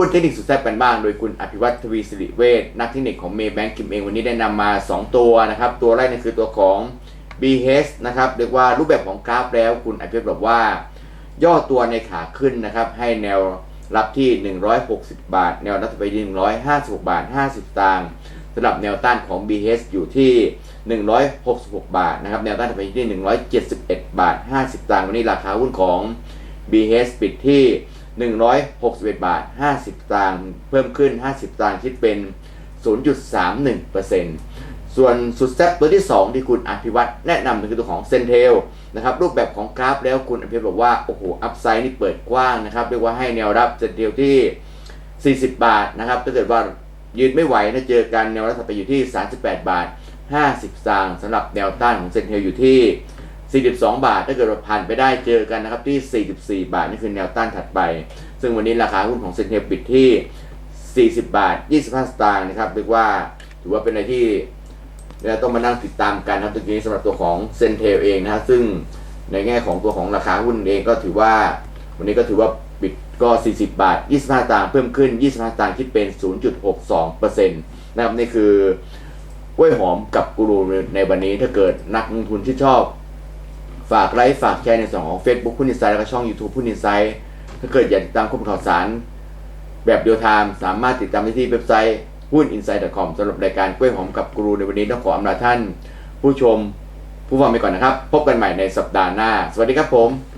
พูดเทคนิคสุดแซ่บกันบ้าง โดยคุณอภิวัตทวีสิริเวชนักเทคนิคของเมย์แบงก์กิมเองวันนี้ได้นำมา 2 ตัวนะครับ ตัวแรกนี่คือตัวของ BH นะครับเรียกว่ารูปแบบของกราฟแล้ว คุณอภิวัตบอกว่า ย่อตัวในขาขึ้นนะครับ ให้แนวรับที่ 160 บาท แนวรับไปที่156 บาท 50สตางค์สำหรับแนวต้านของ BH อยู่ที่ 166 บาทนะครับ แนวต้านไปที่ 171 บาท 50สตางค์วันนี้ราคาหุ้นของ BH ปิดที่ 161 บาท 50สตางค์เพิ่มขึ้น 50สตางค์คิดเป็น 0.31%ส่วนสุดแซ่บตัวที่ 2 ที่คุณอภิวัตแนะนำคือตัวของเซนเทลนะครับรูปแบบของกราฟแล้วคุณอภิวัตบอกว่า โอ้โห อัพไซด์นี่เปิดกว้างนะครับ เรียกว่าให้แนวรับเซนเทลที่ 40 บาทนะครับถ้าเกิดว่ายืนไม่ไหวนะเจอกันแนวรับถัดไปอยู่ที่ 38 บาท 50สตางค์สำหรับแนวต้านของเซนเทลอยู่ที่ 42 บาท ถ้าเกิดว่าผ่านไปได้เจอกันนะครับที่ 44 บาท นี่คือแนวต้านถัดไป ซึ่งวันนี้ราคาหุ้นของเซนเทลปิดที่ 40 บาท 25 สตางค์นะครับเรียกว่าถือว่าเป็นอะไรที่เราต้องมานั่งติดตามกันครับตรงนี้สำหรับตัวของเซนเทลเองนะครับซึ่งในแง่ของตัวของราคาหุ้นเองก็ถือว่า วันนี้ก็ถือว่าปิดก็ 40 บาท 25สตางค์เพิ่มขึ้น 25สตางค์คิดเป็น 0.62%นะครับนี่คือ กล้วยหอมกับกูรูในวันนี้ถ้าเกิดนักลงทุนที่ชอบ ฝากไลค์ฝากแชร์ในส่วนของ Facebook พุ่นอินไซด์แล้วก็ช่อง YouTube พุ่นอินไซด์ถ้าเกิดอยากติดตามข้อมูลข่าวสาร แบบเดียวไทม์สามารถติดตามได้ที่เว็บไซต์หุ้น inside.com สำหรับรายการกล้วยหอมกับกรูในวันนี้ต้องขออำลาท่าน ผู้ชมผู้ฟังไปก่อนนะครับ พบกันใหม่ในสัปดาห์หน้า สวัสดีครับผม